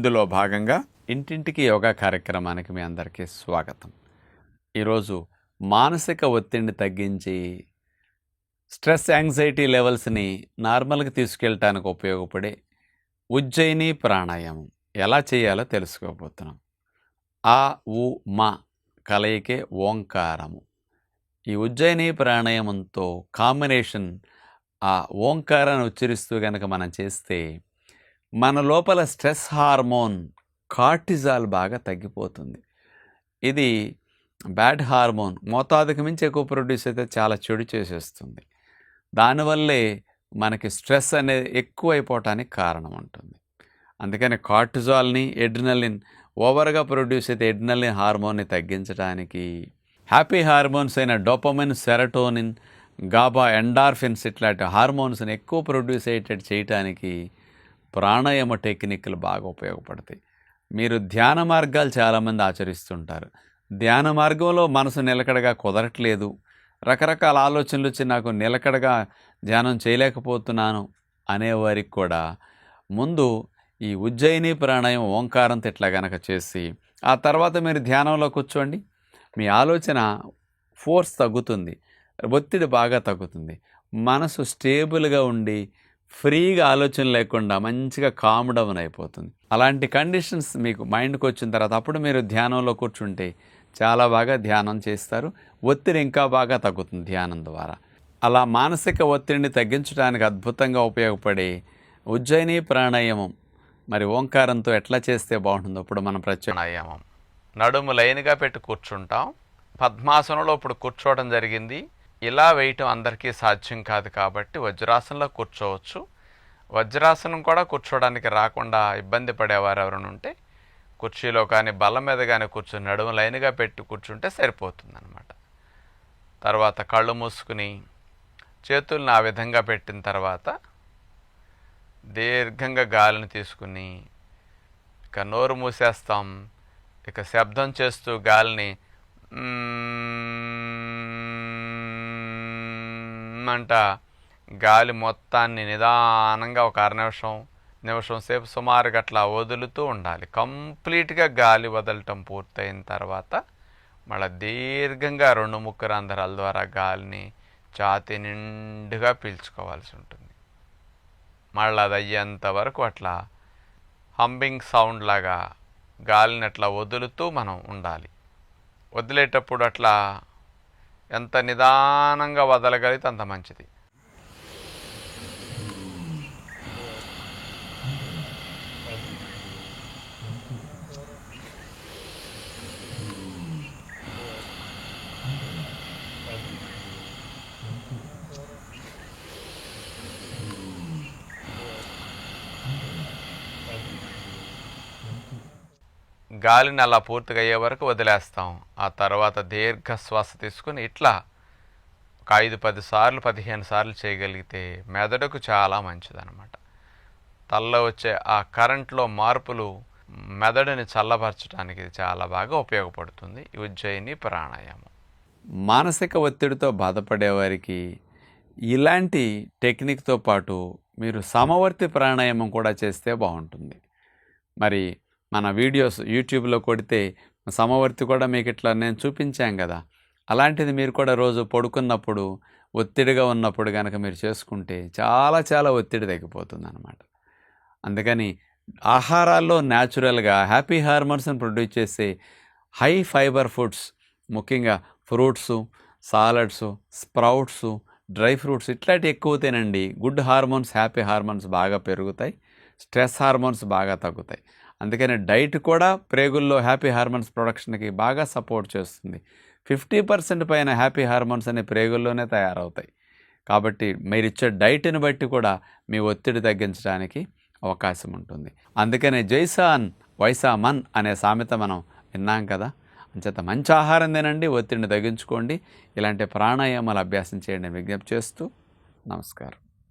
ఇందులో భాగంగా ఇంటింటికి యోగా కార్యక్రమానికి మీ అందరికీ స్వాగతం. ఈరోజు మానసిక ఒత్తిడిని తగ్గించి స్ట్రెస్ యాంగ్జైటీ లెవెల్స్ని నార్మల్గా తీసుకెళ్ళటానికి ఉపయోగపడే ఉజ్జయిని ప్రాణాయామం. ఎలా చేయాలో తెలుసుకోబోతున్నాం. ఆ ఉ మా కలయికే ఓంకారము. ఈ ఉజ్జయిని ప్రాణాయామంతో కాంబినేషన్ ఆ ఓంకారాన్ని ఉచ్చరిస్తూ కనుక మనం చేస్తే మన లోపల స్ట్రెస్ హార్మోన్ కార్టిజాల్ బాగా తగ్గిపోతుంది. ఇది బ్యాడ్ హార్మోన్ మోతాదుకు మించి ఎక్కువ ప్రొడ్యూస్ అయితే చాలా చెడు చేసేస్తుంది. దానివల్లే మనకి స్ట్రెస్ అనేది ఎక్కువైపోవటానికి కారణం ఉంటుంది. అందుకని కార్టిజాల్ని ఎడ్రినలిన్ ఓవర్గా ప్రొడ్యూస్ అయితే ఎడ్రినలిన్ హార్మోన్ని తగ్గించడానికి హ్యాపీ హార్మోన్స్ అయిన డోపమిన్ సెరటోనిన్ గాబా ఎండార్ఫిన్స్ ఇట్లాంటి హార్మోన్స్ని ఎక్కువ ప్రొడ్యూస్ అయ్యేటట్టు చేయటానికి ప్రాణాయామ టెక్నిక్లు బాగా ఉపయోగపడతాయి. మీరు ధ్యాన మార్గాలు చాలామంది ఆచరిస్తుంటారు. ధ్యాన మార్గంలో మనసు నిలకడగా కుదరట్లేదు. రకరకాల ఆలోచనలు వచ్చి నాకు నిలకడగా ధ్యానం చేయలేకపోతున్నాను అనేవారికి కూడా ముందు ఈ ఉజ్జయిని ప్రాణాయం ఓంకారంతో ఇట్లా గనక చేసి ఆ తర్వాత మీరు ధ్యానంలో కూర్చోండి. మీ ఆలోచన ఫోర్స్ తగ్గుతుంది. ఒత్తిడి బాగా తగ్గుతుంది. మనసు స్టేబుల్గా ఉండి ఫ్రీగా ఆలోచన లేకుండా మంచిగా కామ్ డౌన్ అయిపోతుంది. అలాంటి కండిషన్స్ మీకు మైండ్కి వచ్చిన తర్వాత అప్పుడు మీరు ధ్యానంలో కూర్చుంటే చాలా బాగా ధ్యానం చేస్తారు. ఒత్తిడి ఇంకా బాగా తగ్గుతుంది ధ్యానం ద్వారా. అలా మానసిక ఒత్తిడిని తగ్గించడానికి అద్భుతంగా ఉపయోగపడే ఉజ్జయిని ప్రాణాయామం మరి ఓంకారంతో ఎట్లా చేస్తే బాగుంటుందో ఇప్పుడు మనం ప్రత్యాయామం నడుము లైన్గా పెట్టి కూర్చుంటాం. పద్మాసనంలో ఇప్పుడు కూర్చోవడం జరిగింది. ఇలా వేయటం అందరికీ సాధ్యం కాదు కాబట్టి వజ్రాసనంలో కూర్చోవచ్చు. వజ్రాసనం కూడా కూర్చోవడానికి రాకుండా ఇబ్బంది పడేవారు ఎవరైనా ఉంటే కుర్చీలో కానీ బల్ల మీద కానీ కూర్చొని నడుము లైన్గా పెట్టి కూర్చుంటే సరిపోతుందన్నమాట. తర్వాత కళ్ళు మూసుకుని చేతుల్ని ఆ విధంగా పెట్టిన తర్వాత దీర్ఘంగా గాలిని తీసుకుని ఇక నోరు మూసేస్తాం. ఇక శబ్దం చేస్తూ గాలిని మ్మ్ అంట గాలి మొత్తాన్ని నిదానంగా ఒక అర నిమిషం నిమిషం సేపు సుమారుగా అట్లా వదులుతూ ఉండాలి. కంప్లీట్గా గాలి వదలటం పూర్తయిన తర్వాత మళ్ళీ దీర్ఘంగా రెండు ముక్కు రంధ్రాల ద్వారా గాలిని ఛాతి నిండుగా పీల్చుకోవాల్సి ఉంటుంది. మళ్ళీ అది అయ్యేంత వరకు అట్లా హంబింగ్ సౌండ్ లాగా గాలిని అట్లా వదులుతూ మనం ఉండాలి. వదిలేటప్పుడు అట్లా ఎంత నిదానంగా వదలగలిగితే అంత మంచిది. గాలిని అలా పూర్తిగా అయ్యే వరకు వదిలేస్తాం. ఆ తర్వాత దీర్ఘ శ్వాస తీసుకుని ఇట్లా ఒక ఐదు పది సార్లు పదిహేను సార్లు చేయగలిగితే మెదడుకు చాలా మంచిదన్నమాట. తలలో వచ్చే ఆ కరెంట్లో మార్పులు మెదడుని చల్లబరచడానికి ఇది చాలా బాగా ఉపయోగపడుతుంది. ఉజ్జయిని ప్రాణాయామం. మానసిక ఒత్తిడితో బాధపడేవారికి ఇలాంటి టెక్నిక్తో పాటు మీరు సమవర్తి ప్రాణాయామం కూడా చేస్తే బాగుంటుంది. మరి మన వీడియోస్ యూట్యూబ్లో కొడితే సమవర్తి కూడా మీకు ఇట్లా నేను చూపించాం కదా. అలాంటిది మీరు కూడా రోజు పడుకున్నప్పుడు ఒత్తిడిగా ఉన్నప్పుడు కనుక మీరు చేసుకుంటే చాలా చాలా ఒత్తిడి తగ్గిపోతుంది అనమాట అందుకని ఆహారాల్లో న్యాచురల్గా హ్యాపీ హార్మోన్స్ని ప్రొడ్యూస్ చేసే హై ఫైబర్ ఫుడ్స్ ముఖ్యంగా fruits salads sprouts dry fruits ఇట్లాంటి ఎక్కువ తినండి. గుడ్ హార్మోన్స్ హ్యాపీ హార్మోన్స్ బాగా పెరుగుతాయి. స్ట్రెస్ హార్మోన్స్ బాగా తగ్గుతాయి. అందుకని డైట్ కూడా ప్రేగుల్లో హ్యాపీ హార్మోన్స్ ప్రొడక్షన్కి బాగా సపోర్ట్ చేస్తుంది. ఫిఫ్టీ పర్సెంట్ పైన హ్యాపీ హార్మోన్స్ అనే ప్రేగుల్లోనే తయారవుతాయి. కాబట్టి మీరు ఇచ్చే డైట్ని బట్టి కూడా మీ ఒత్తిడి తగ్గించడానికి అవకాశం ఉంటుంది. అందుకనే జైసాన్ వైసా మన్ అనే సామెత మనం విన్నాం కదా? అంచేత మంచి ఆహారం తినండి ఒత్తిడిని తగ్గించుకోండి. ఇలాంటి ప్రాణాయామాలు అభ్యాసం చేయండి విజ్ఞప్తి చేస్తూ నమస్కారం.